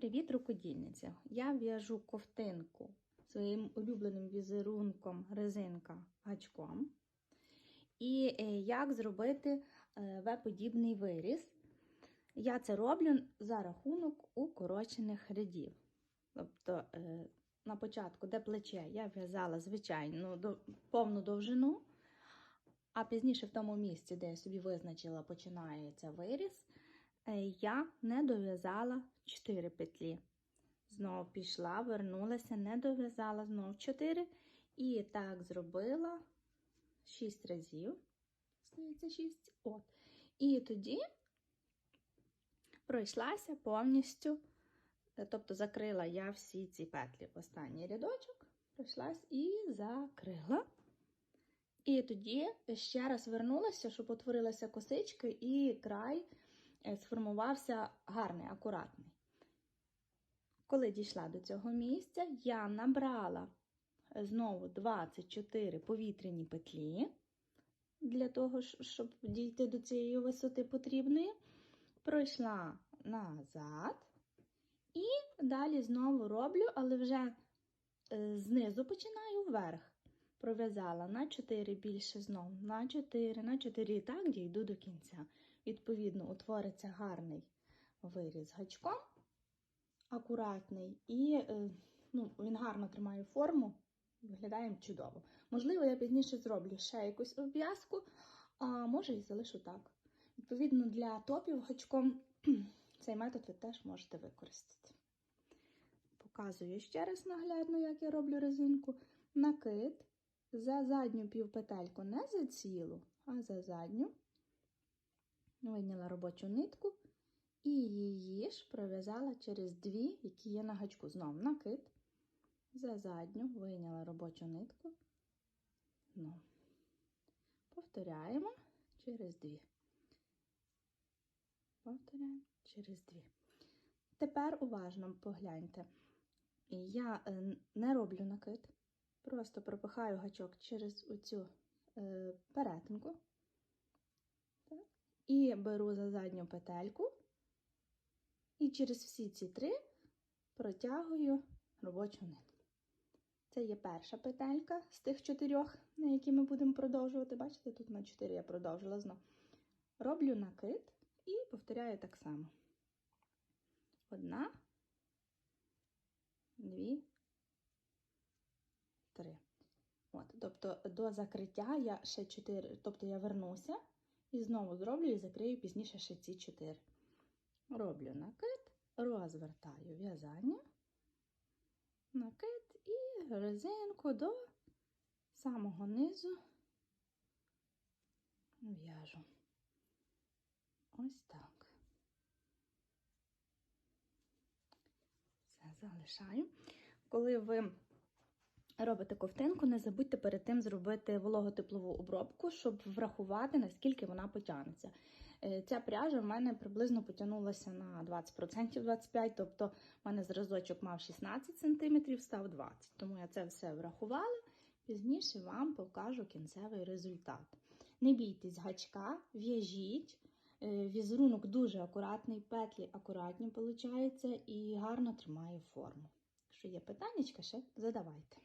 Привіт, рукодільниця! Я в'яжу ковтинку своїм улюбленим візерунком резинка гачком. І е, як зробити е, В-подібний виріз. Я це роблю за рахунок укорочених рядів. Тобто, е, на початку, де плече, я в'язала звичайну повну довжину, а пізніше в тому місці, де я собі визначила, починається виріз, я не дов'язала 4 петлі. Знову пішла, вернулася, не дов'язала знову 4. І так зробила 6 разів. Здається, 6. От. І тоді пройшлася повністю, е, тобто закрила я всі ці петлі в останній рядочок, пройшлась і закрила. І тоді ще раз вернулася, щоб утворилася косичка, і край е, сформувався гарний, акуратний. Коли дійшла до цього місця, я набрала знову 24 повітряні петлі для того, щоб дійти до цієї висоти потрібної. Пройшла назад і далі знову роблю, але вже е, знизу починаю вверх. Пров'язала на 4 більше знову, на 4, на 4 і так дійду до кінця. Відповідно, утвориться гарний виріз гачком, акуратний, і е, ну, він гарно тримає форму, виглядає чудово. Можливо, я пізніше зроблю ще якусь обв'язку, а може і залишу так. Відповідно, для топів гачком цей метод ви теж можете використати. Показую ще раз наглядно, як я роблю резинку. Накид за задню півпетельку, не за цілу, а за задню. Вийняла робочу нитку і її ж пров'язала через дві, які є на гачку. Знову накид. За задню вийняла робочу нитку. Ну. Повторяємо через дві. Повторяємо через дві. Тепер уважно погляньте. Я е, не роблю накид, просто пропихаю гачок через оцю е, перетинку. І беру за задню петельку. І через всі ці три протягую робочу нитку. Це є перша петелька з тих чотирьох, на які ми будемо продовжувати. Бачите, тут на 4 я продовжила знову. Роблю накид і повторяю так само. Одна, дві, три. От, тобто до закриття я ще 4, тобто я вернуся і знову зроблю і закрию пізніше ще ці 4. Роблю накид, розвертаю в'язання, накид і резинку до самого низу в'яжу. Ось так. Все залишаю. Коли ви робите ковтинку, не забудьте перед тим зробити вологотеплову обробку, щоб врахувати, наскільки вона потягнеться. Е, Ця пряжа в мене приблизно потягнулася на 20% 25%, тобто в мене зразочок мав 16 см, став 20 Тому я це все врахувала. Пізніше вам покажу кінцевий результат. Не бійтесь гачка, в'яжіть. Е, Візерунок дуже акуратний, петлі акуратні виходить і гарно тримає форму. Якщо є питання, ще задавайте.